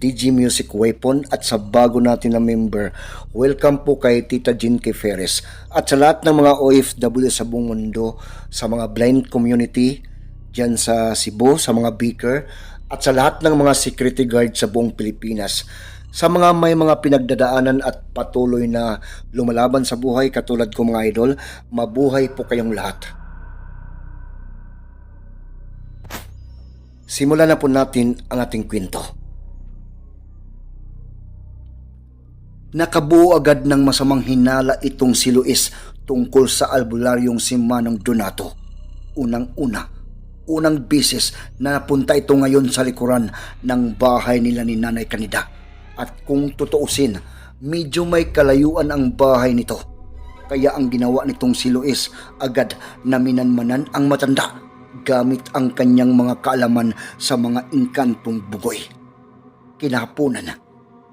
DG Music Weapon at sa bago natin na member, welcome po kay Tita K. Ferres at sa lahat ng mga OFW sa buong mundo, sa mga blind community dyan sa Cebu, sa mga beaker at sa lahat ng mga security guard sa buong Pilipinas. Sa mga may mga pinagdadaanan at patuloy na lumalaban sa buhay katulad ko mga idol, mabuhay po kayong lahat. Simulan na po natin ang ating kwento. Nakabuo agad ng masamang hinala itong si Luis tungkol sa albularyong si Manong Donato. Unang-una, unang bisis na napunta ito ngayon sa likuran ng bahay nila ni Nanay Kanida. At kung tutuusin, medyo may kalayuan ang bahay nito. Kaya ang ginawa nitong si Luis agad na minanmanan ang matanda gamit ang kanyang mga kaalaman sa mga inkantong bugoy. Kinahaponan,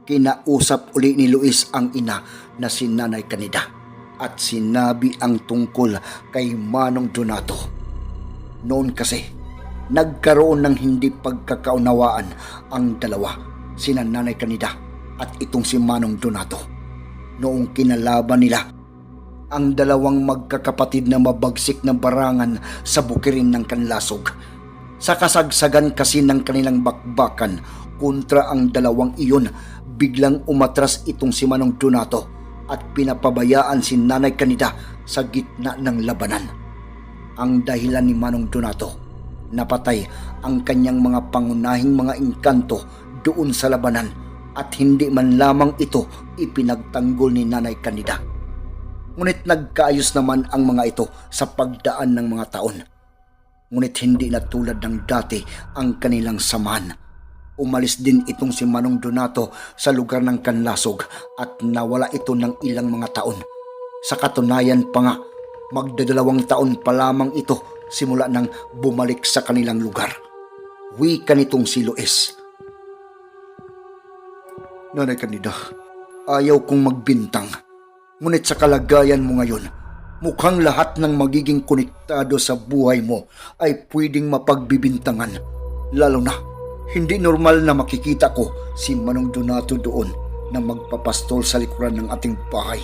kinausap uli ni Luis ang ina na si Nanay Kanida at sinabi ang tungkol kay Manong Donato. Noon kasi, nagkaroon ng hindi pagkakaunawaan ang dalawa, sina Nanay Kanida at itong si Manong Donato. Noong kinalaban nila ang dalawang magkakapatid na mabagsik na barangan sa bukirin ng kanlasog. Sa kasagsagan kasi ng kanilang bakbakan kontra ang dalawang iyon, biglang umatras itong si Manong Donato at pinapabayaan si Nanay Kanida sa gitna ng labanan. Ang dahilan ni Manong Donato, napatay ang kanyang mga pangunahing mga engkanto doon sa labanan at hindi man lamang ito ipinagtanggol ni Nanay Kanida. Ngunit nagkaayos naman ang mga ito sa pagdaan ng mga taon. Ngunit hindi na tulad ng dati ang kanilang samahan. Umalis din itong si Manong Donato sa lugar ng Kanlasog at nawala ito ng ilang mga taon. Sa katunayan pa nga, magdadalawang taon pa lamang ito simula nang bumalik sa kanilang lugar. Wika nitong si Luis. Nanay Kanida, ayaw kong magbintang. Ngunit sa kalagayan mo ngayon, mukhang lahat ng magiging konektado sa buhay mo ay pwedeng mapagbibintangan. Lalo na, hindi normal na makikita ko si Manong Donato doon na magpapastol sa likuran ng ating bahay.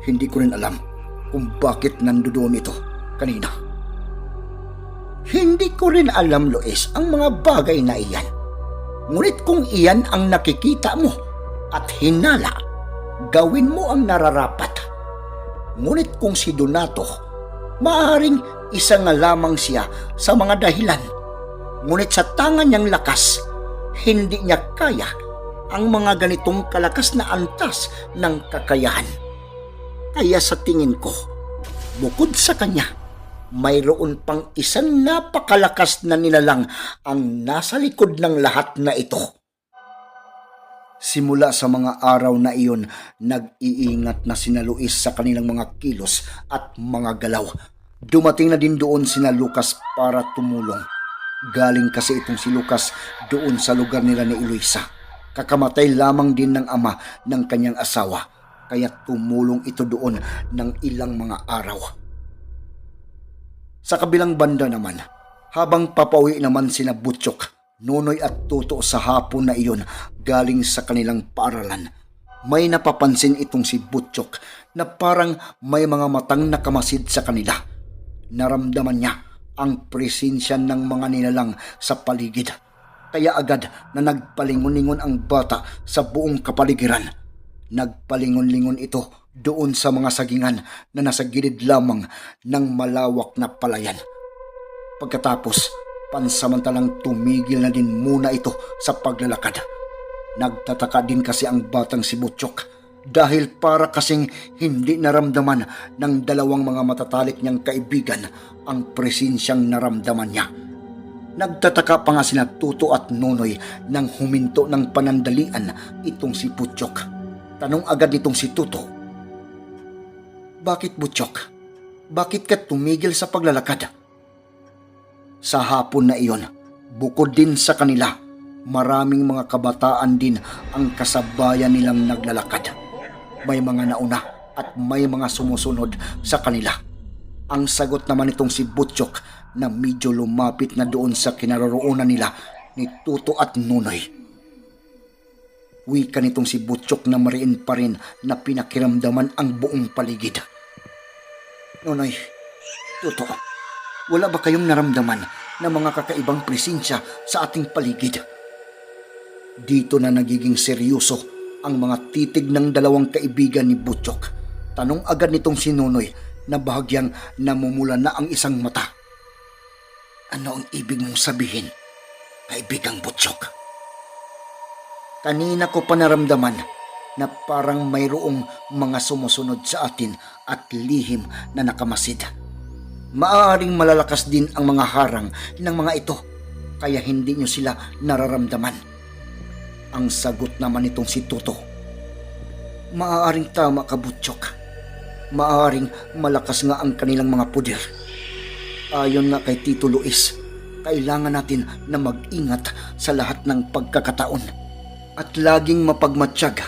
Hindi ko rin alam kung bakit nandoon ito kanina. Hindi ko rin alam, Lois, ang mga bagay na iyan. Ngunit kung iyan ang nakikita mo at hinala, gawin mo ang nararapat. Ngunit kung si Donato, maaaring isa nga lamang siya sa mga dahilan. Ngunit sa tangan niyang lakas, hindi niya kaya ang mga ganitong kalakas na antas ng kakayahan. Kaya sa tingin ko, bukod sa kanya, mayroon pang isang napakalakas na nilalang ang nasa likod ng lahat na ito. Simula sa mga araw na iyon, nag-iingat na sina Luis sa kanilang mga kilos at mga galaw. Dumating na din doon sina Lucas para tumulong. Galing kasi itong si Lucas doon sa lugar nila ni Eloisa. Kakamatay lamang din ng ama ng kanyang asawa, kaya tumulong ito doon ng ilang mga araw. Sa kabilang banda naman, habang papauwi naman sina Butchok, Nonoy at Tuto sa hapon na iyon galing sa kanilang paaralan, may napapansin itong si Butchok na parang may mga matang nakamasid sa kanila. Naramdaman niya ang presensya ng mga nilalang sa paligid. Kaya agad na nagpalingon-lingon ang bata sa buong kapaligiran. Nagpalingon-lingon ito doon sa mga sagingan na nasa gilid lamang ng malawak na palayan. Pagkatapos, pansamantalang tumigil na din muna ito sa paglalakad. Nagtataka din kasi ang batang si Butchok dahil para kasing hindi naramdaman ng dalawang mga matatalik niyang kaibigan ang presensyang naramdaman niya. Nagtataka pa nga sina Tuto at Nonoy nang huminto ng panandalian itong si Butchok. Tanong agad nitong si Tuto, Bakit Butchok? Bakit ka tumigil sa paglalakad? Sa hapon na iyon, bukod din sa kanila, maraming mga kabataan din ang kasabayan nilang naglalakad. May mga nauna at may mga sumusunod sa kanila. Ang sagot naman itong si Butchok na medyo lumapit na doon sa kinaroroonan nila ni Tuto at Nunoy. Wika nitong si Butchok na mariin pa rin na pinakiramdaman ang buong paligid. Nunoy, Tuto, wala ba kayong naramdaman na mga kakaibang presensya sa ating paligid? Dito na nagiging seryoso ang mga titig ng dalawang kaibigan ni Butchok. Tanong agad nitong si Nunoy na bahagyang namumula na ang isang mata. Ano ang ibig mong sabihin, kaibigang Butchok? Kanina ko pa naramdaman na parang mayroong mga sumusunod sa atin at lihim na nakamasid. Maaaring malalakas din ang mga harang ng mga ito kaya hindi nyo sila nararamdaman. Ang sagot naman nitong si Tuto. Maaaring tama ka, Butchok. Maaaring malakas nga ang kanilang mga puder. Ayon nga kay Tito Luis, kailangan natin na mag-ingat sa lahat ng pagkakataon at laging mapagmatsyag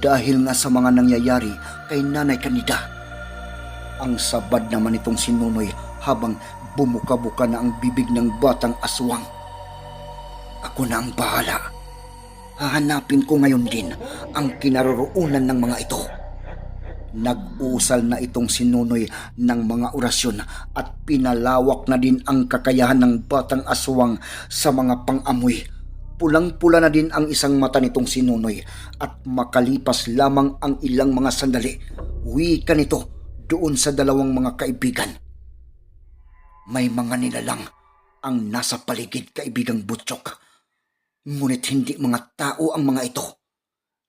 dahil nga sa mga nangyayari kay Nanay Kanida. Ang sabad naman itong si Nunoy habang bumuka-buka na ang bibig ng batang aswang. Ako na ang bahala. Hahanapin ko ngayon din ang kinaroroonan ng mga ito. Nag-usal na itong sinunoy ng mga orasyon at pinalawak na din ang kakayahan ng batang aswang sa mga pangamoy. Pulang-pula na din ang isang mata nitong sinunoy at makalipas lamang ang ilang mga sandali, wika nito doon sa dalawang mga kaibigan. May mga nilalang ang nasa paligid kaibigang Butchok. Ngunit hindi mga tao ang mga ito.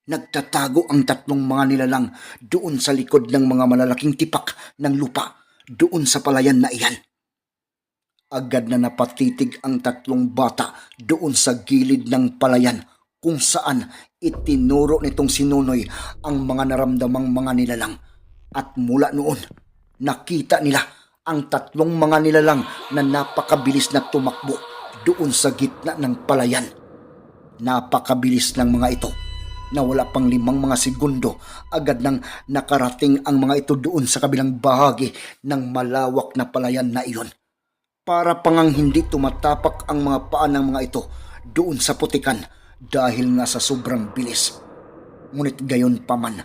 Nagtatago ang tatlong mga nilalang doon sa likod ng mga malalaking tipak ng lupa doon sa palayan na iyan. Agad na napatitig ang tatlong bata doon sa gilid ng palayan kung saan itinuro nitong sinunoy ang mga naramdamang mga nilalang. At mula noon, nakita nila ang tatlong mga nilalang na napakabilis na tumakbo doon sa gitna ng palayan. Napakabilis ng mga ito na wala pang limang mga segundo agad nang nakarating ang mga ito doon sa kabilang bahagi ng malawak na palayan na iyon. Para pangang hindi tumatapak ang mga paa ng mga ito doon sa putikan dahil nga sa sobrang bilis. Ngunit gayon pa man,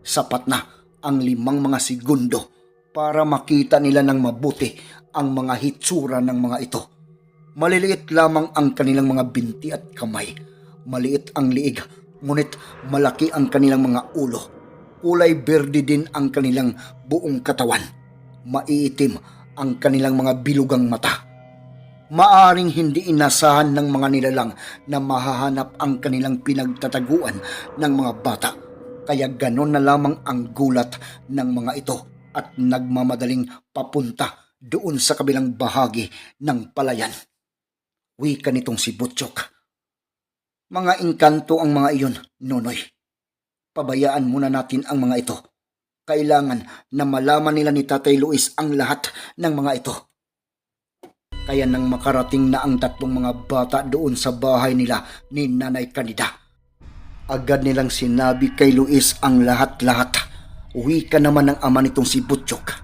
sapat na ang limang mga segundo para makita nila ng mabuti ang mga hitsura ng mga ito. Maliliit lamang ang kanilang mga binti at kamay. Maliit ang liig ngunit malaki ang kanilang mga ulo. Kulay berde din ang kanilang buong katawan. Maiitim ang kanilang mga bilugang mata. Maaring hindi inasahan ng mga nilalang na mahahanap ang kanilang pinagtataguan ng mga bata. Kaya ganon na lamang ang gulat ng mga ito at nagmamadaling papunta doon sa kabilang bahagi ng palayan. Wika nitong si Butchok. Mga engkanto ang mga iyon, Nonoy. Pabayaan muna natin ang mga ito. Kailangan na malaman nila ni Tatay Luis ang lahat ng mga ito. Kaya nang makarating na ang tatlong mga bata doon sa bahay nila ni Nanay Kanida, agad nilang sinabi kay Luis ang lahat-lahat. Uwi ka naman ng ama nitong si Butchok.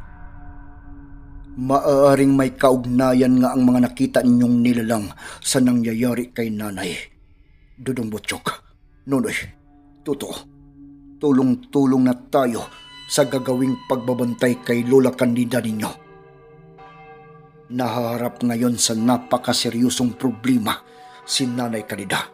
Maaaring may kaugnayan nga ang mga nakita ninyong nilalang sa nangyayari kay nanay. Dudong Butchok, Nunoy, Tuto, tulong-tulong na tayo sa gagawing pagbabantay kay Lola Candida ninyo. Naharap ngayon sa napakaseryosong problema si Nanay Candida.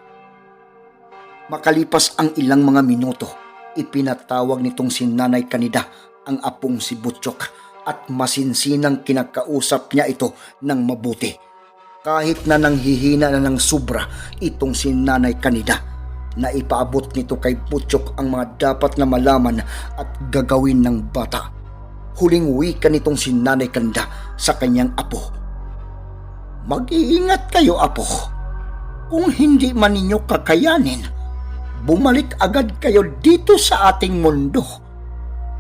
Makalipas ang ilang mga minuto, ipinatawag nitong si Nanay Candida ang apong si Butchok at masinsinang kinakausap niya ito ng mabuti. Kahit na nanghihina na ng sobra itong si Nanay Kanida na ipaabot nito kay Butchok ang mga dapat na malaman at gagawin ng bata. Huling wika nitong si Nanay Kanida sa kanyang apo. Mag-iingat kayo, apo. Kung hindi man ninyo kakayanin, bumalik agad kayo dito sa ating mundo.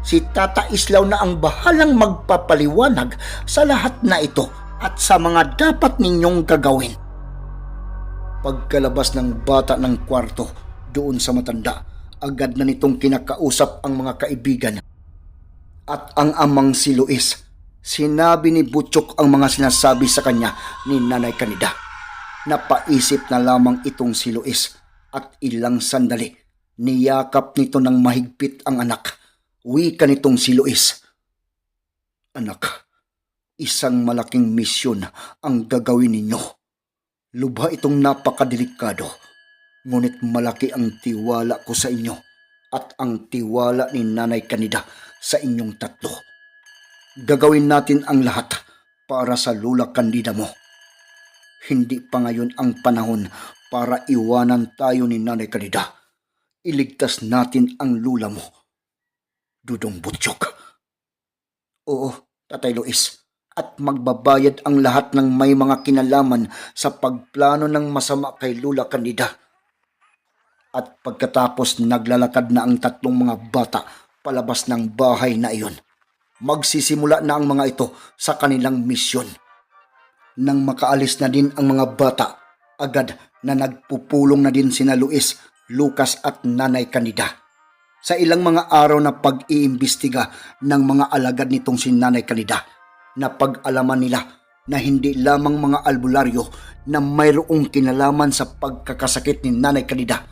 Si Tata Islaw na ang bahalang magpapaliwanag sa lahat na ito at sa mga dapat ninyong gagawin. Pagkalabas ng bata ng kwarto doon sa matanda, agad na nitong kinakausap ang mga kaibigan. At ang amang si Luis, sinabi ni Butchok ang mga sinasabi sa kanya ni Nanay Kanida. Napaisip na lamang itong si Luis at ilang sandali, niyakap nito ng mahigpit ang anak. Wika nitong si Luis. Anak, isang malaking misyon ang gagawin ninyo. Lubha itong napakadelikado, ngunit malaki ang tiwala ko sa inyo at ang tiwala ni Nanay Kanida sa inyong tatlo. Gagawin natin ang lahat para sa lula kandida mo. Hindi pa ngayon ang panahon para iwanan tayo ni Nanay Kanida. Iligtas natin ang lula mo. Dudong Butchok. Oo, Tatay Luis. At magbabayad ang lahat ng may mga kinalaman sa pagplano ng masama kay Lula Candida. At pagkatapos naglalakad na ang tatlong mga bata palabas ng bahay na iyon, magsisimula na ang mga ito sa kanilang misyon. Nang makaalis na din ang mga bata, agad na nagpupulong na din sina Luis, Lucas at Nanay Candida sa ilang mga araw na pag-iimbestiga ng mga alagad nitong si Nanay Kanida na pag-alaman nila na hindi lamang mga albularyo na mayroong kinalaman sa pagkakasakit ni Nanay Kanida.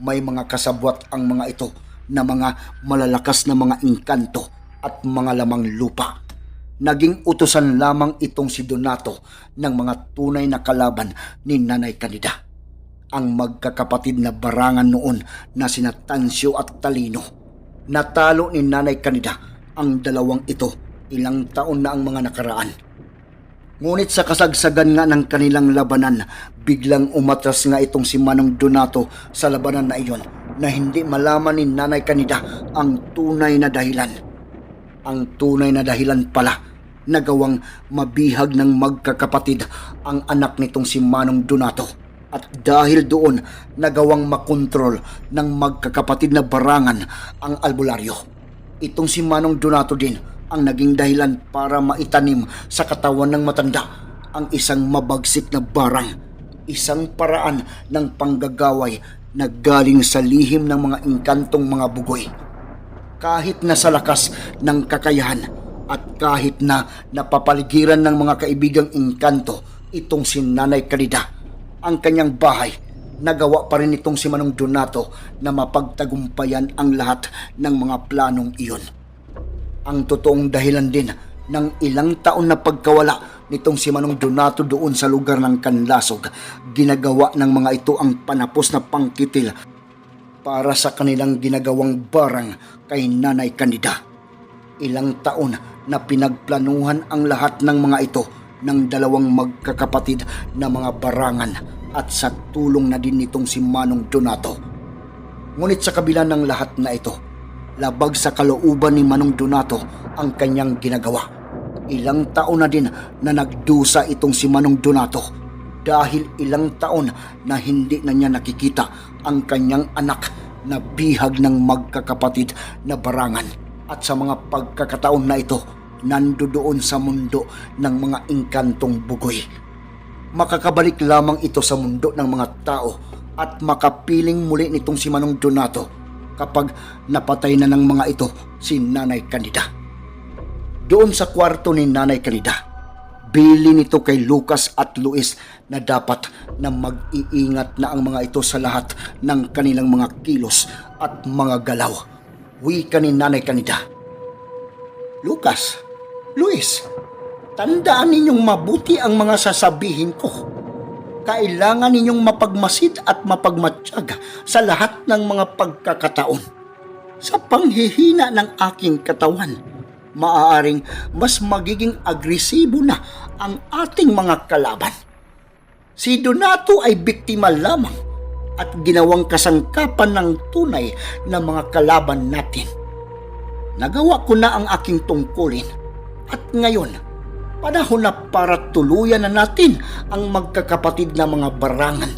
May mga kasabwat ang mga ito na mga malalakas na mga engkanto at mga lamang lupa. Naging utusan lamang itong si Donato ng mga tunay na kalaban ni Nanay Kanida ang magkakapatid na barangan noon na sina Tansyo at Talino. Natalo ni Nanay Kanida ang dalawang ito ilang taon na ang mga nakaraan. Ngunit sa kasagsagan nga ng kanilang labanan, biglang umatras nga itong si Manong Donato sa labanan na iyon na hindi malaman ni Nanay Kanida ang tunay na dahilan. Ang tunay na dahilan pala nagawang mabihag ng magkakapatid ang anak nitong si Manong Donato at dahil doon nagawang makontrol ng magkakapatid na barangan ang albularyo. Itong si Manong Donato din ang naging dahilan para maitanim sa katawan ng matanda ang isang mabagsik na barang, isang paraan ng panggagaway na galing sa lihim ng mga engkantong mga bugoy. Kahit na sa lakas ng kakayahan at kahit na napapaligiran ng mga kaibigang engkanto itong si Nanay Kalida, ang kanyang bahay, nagawa pa rin itong si Manong Donato na mapagtagumpayan ang lahat ng mga planong iyon. Ang totoong dahilan din ng ilang taon na pagkawala nitong si Manong Donato doon sa lugar ng Kanlasog, ginagawa ng mga ito ang panapos na pangkitil para sa kanilang ginagawang barang kay Nanay Kanida. Ilang taon na pinagplanuhan ang lahat ng mga ito ng dalawang magkakapatid na mga barangan at sa tulong na din nitong si Manong Donato. Ngunit sa kabila ng lahat na ito, labag sa kalooban ni Manong Donato ang kanyang ginagawa. Ilang taon na din na nagdusa itong si Manong Donato dahil ilang taon na hindi na niya nakikita ang kanyang anak na bihag ng magkakapatid na barangan. At sa mga pagkakataon na ito, nando sa mundo ng mga engkantong bugoy. Makakabalik lamang ito sa mundo ng mga tao at makapiling muli nitong si Manong Donato kapag napatay na ng mga ito si Nanay Kanida. Doon sa kwarto ni Nanay Kanida, bili nito kay Lucas at Luis na dapat na mag-iingat na ang mga ito sa lahat ng kanilang mga kilos at mga galaw. Wika ni Nanay Kanida. Lucas, Luis, tandaan ninyong mabuti ang mga sasabihin ko. Kailangan ninyong mapagmasid at mapagmatsyag sa lahat ng mga pagkakataon. Sa panghihina ng aking katawan, maaaring mas magiging agresibo na ang ating mga kalaban. Si Donato ay biktima lamang at ginawang kasangkapan ng tunay na mga kalaban natin. Nagawa ko na ang aking tungkulin at ngayon, panahon na para tuluyan na natin ang magkakapatid na mga barangan.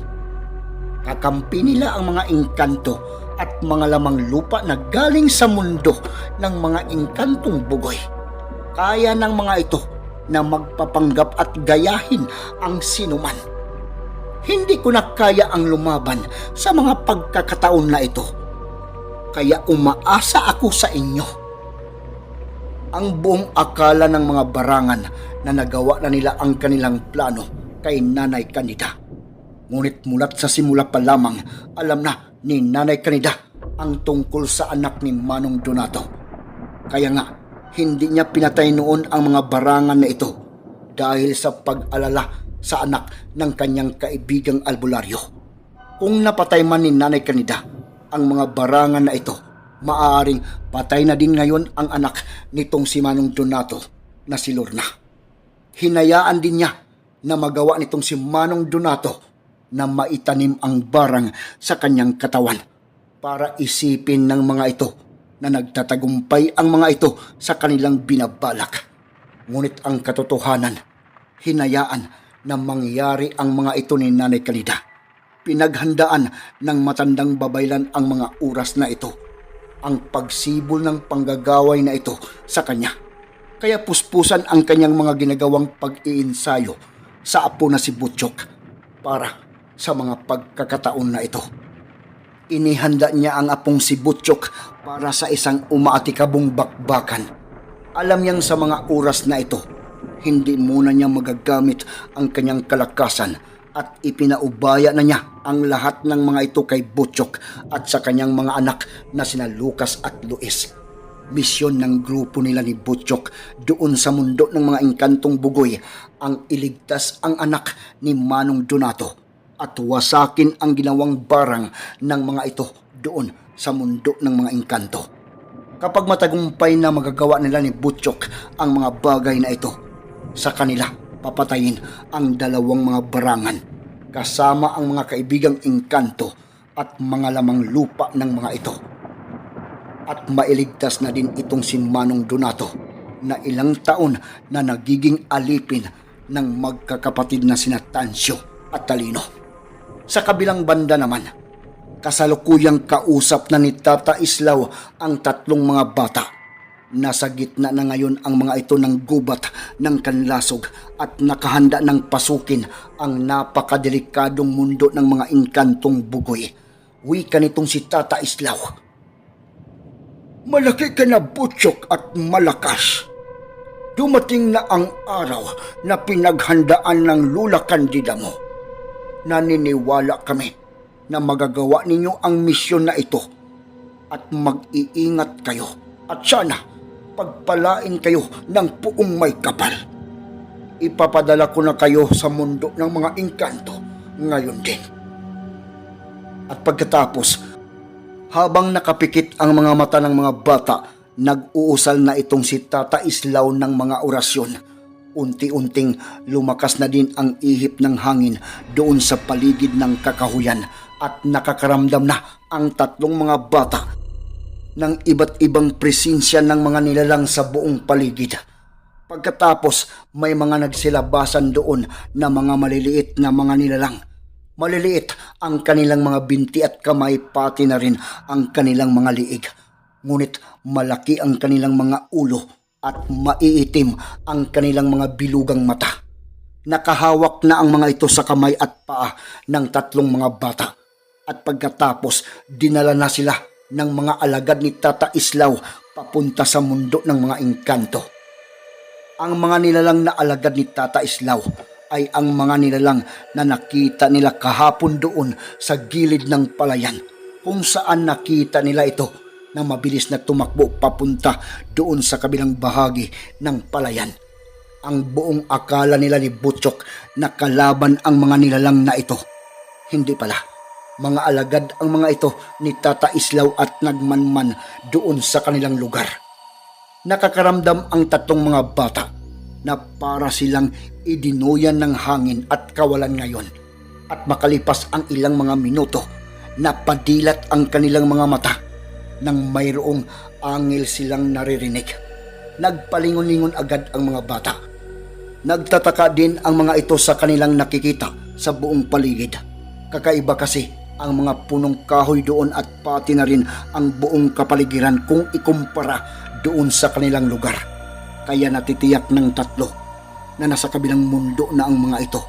Kakampi nila ang mga engkanto at mga lamang lupa na galing sa mundo ng mga inkantong bugoy. Kaya ng mga ito na magpapanggap at gayahin ang sinuman. Hindi ko na kaya ang lumaban sa mga pagkakataon na ito. Kaya umaasa ako sa inyo. Ang buong akala ng mga barangan na nagawa na nila ang kanilang plano kay Nanay Kanida. Ngunit mulat sa simula pa lamang, alam na ni Nanay Kanida ang tungkol sa anak ni Manong Donato. Kaya nga, hindi niya pinatay noon ang mga barangan na ito dahil sa pag-alala sa anak ng kanyang kaibigang albularyo. Kung napatay man ni Nanay Kanida ang mga barangan na ito, maaaring patay na din ngayon ang anak nitong si Manong Donato na si Lorna. Hinayaan din niya na magawa nitong si Manong Donato na maitanim ang barang sa kanyang katawan para isipin ng mga ito na nagtatagumpay ang mga ito sa kanilang binabalak. Ngunit ang katotohanan, hinayaan na mangyari ang mga ito ni Nanay Kalida. Pinaghandaan ng matandang babaylan ang mga oras na ito. Ang pagsibol ng panggagaway na ito sa kanya. Kaya puspusan ang kanyang mga ginagawang pag-iinsayo sa apo na si Butchok para sa mga pagkakataon na ito. Inihanda niya ang apong si Butchok para sa isang umaatikabong bakbakan. Alam niyang sa mga oras na ito, hindi muna niya magagamit ang kanyang kalakasan at ipinaubaya na niya ang lahat ng mga ito kay Butchok at sa kanyang mga anak na sina Lucas at Luis. Misyon ng grupo nila ni Butchok doon sa mundo ng mga engkantong bugoy ang iligtas ang anak ni Manong Donato at wasakin ang ginawang barang ng mga ito doon sa mundo ng mga engkanto. Kapag matagumpay na magagawa nila ni Butchok ang mga bagay na ito, sa kanila papatayin ang dalawang mga barangan kasama ang mga kaibigang engkanto at mga lamang lupa ng mga ito. At mailigtas na din itong si Manong Donato na ilang taon na nagiging alipin ng magkakapatid na sina Tansyo at Talino. Sa kabilang banda naman, kasalukuyang kausap na ni Tata Islaw ang tatlong mga bata. Nasa gitna na ngayon ang mga ito ng gubat ng kanlasog at nakahanda ng pasukin ang napakadelikadong mundo ng mga inkantong bugoy. Wika nitong si Tata Islaw. Malaki ka na butsyok at malakas. Dumating na ang araw na pinaghandaan ng lula kandida mo naniniwala kami na magagawa ninyo ang misyon na ito at mag-iingat kayo at sana pagpalain kayo ng puong may kapal. Ipapadala ko na kayo sa mundo ng mga engkanto ngayon din. At pagkatapos, habang nakapikit ang mga mata ng mga bata, nag-uusal na itong si Tata Islaw ng mga orasyon unti-unting lumakas na din ang ihip ng hangin doon sa paligid ng kakahuyan at nakakaramdam na ang tatlong mga bata ng iba't ibang presensya ng mga nilalang sa buong paligid. Pagkatapos may mga nagsilabasan doon na mga maliliit na mga nilalang. Maliliit ang kanilang mga binti at kamay pati na rin ang kanilang mga liig. Ngunit malaki ang kanilang mga ulo at maiitim ang kanilang mga bilugang mata. Nakahawak na ang mga ito sa kamay at paa ng tatlong mga bata. At pagkatapos, dinala na sila ng mga alagad ni Tata Islaw papunta sa mundo ng mga engkanto. Ang mga nilalang na alagad ni Tata Islaw ay ang mga nilalang na nakita nila kahapon doon sa gilid ng palayan kung saan nakita nila ito na mabilis na tumakbo papunta doon sa kabilang bahagi ng palayan. Ang buong akala nila ni Butchok na kalaban ang mga nilalang na ito. Hindi pala. Mga alagad ang mga ito ni Tata Islaw at nagmanman doon sa kanilang lugar. Nakakaramdam ang tatlong mga bata na para silang idinuyan ng hangin at kawalan ngayon. At makalipas ang ilang mga minuto, napadilat ang kanilang mga mata nang mayroong angel silang naririnig. Nagpalingon-lingon agad ang mga bata. Nagtataka din ang mga ito sa kanilang nakikita sa buong paligid. Kakaiba kasi ang mga punong kahoy doon at pati na rin ang buong kapaligiran kung ikumpara doon sa kanilang lugar. Kaya natitiyak ng tatlo na nasa kabilang mundo na ang mga ito.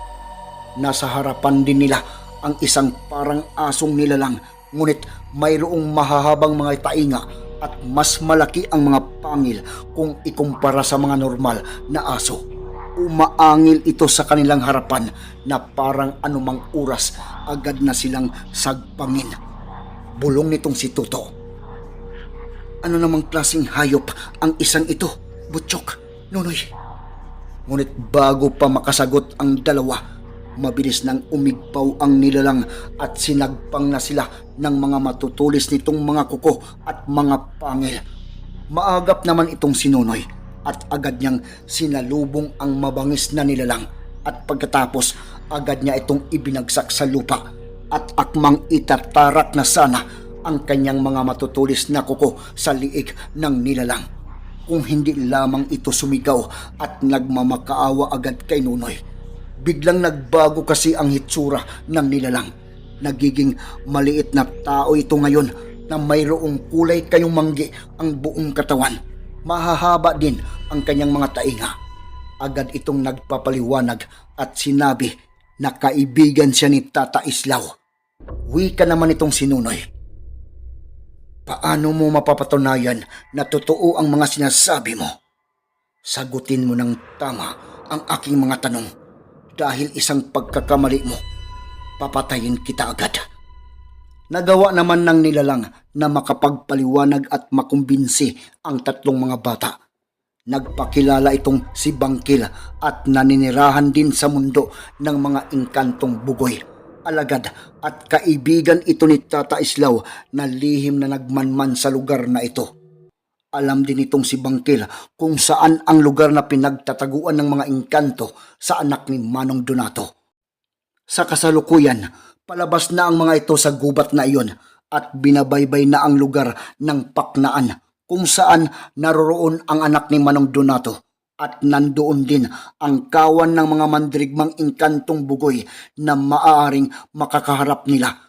Nasa harapan din nila ang isang parang asong nilalang ngunit mayroong mahahabang mga tainga at mas malaki ang mga pangil kung ikumpara sa mga normal na aso. Umaangil ito sa kanilang harapan na parang anumang oras agad na silang sagpangin. Bulong nitong si Tuto. Ano namang klaseng hayop ang isang ito, Butchok, Nunoy? Ngunit bago pa makasagot ang dalawa, mabilis nang umigpaw ang nilalang at sinagpang na sila ng mga matutulis nitong mga kuko at mga pangil. Maagap naman itong sinunoy at agad niyang sinalubong ang mabangis na nilalang at pagkatapos agad niya itong ibinagsak sa lupa at akmang itatarak na sana ang kanyang mga matutulis na kuko sa liig ng nilalang kung hindi lamang ito sumigaw at nagmamakaawa agad kay Nunoy. Biglang nagbago kasi ang hitsura ng nilalang. Nagiging maliit na tao ito ngayon na mayroong kulay kayong manggi ang buong katawan. Mahahaba din ang kanyang mga tainga. Agad itong nagpapaliwanag at sinabi na kaibigan siya ni Tata Islaw. Wika naman itong sinunoy. Paano mo mapapatunayan na totoo ang mga sinasabi mo? Sagutin mo ng tama ang aking mga tanong dahil isang pagkakamali mo, papatayin kita agad. Nagawa naman ng nilalang na makapagpaliwanag at makumbinsi ang tatlong mga bata. Nagpakilala itong si Bangkil at naninirahan din sa mundo ng mga engkantong bugoy alagad at kaibigan ito ni Tata Islaw na lihim na nagmanman sa lugar na ito. Alam din itong si Bangkil kung saan ang lugar na pinagtataguan ng mga engkanto sa anak ni Manong Donato. Sa kasalukuyan, palabas na ang mga ito sa gubat na iyon at binabaybay na ang lugar ng paknaan kung saan naroroon ang anak ni Manong Donato at nandoon din ang kawan ng mga mandrigmang engkantong bugoy na maaaring makakaharap nila.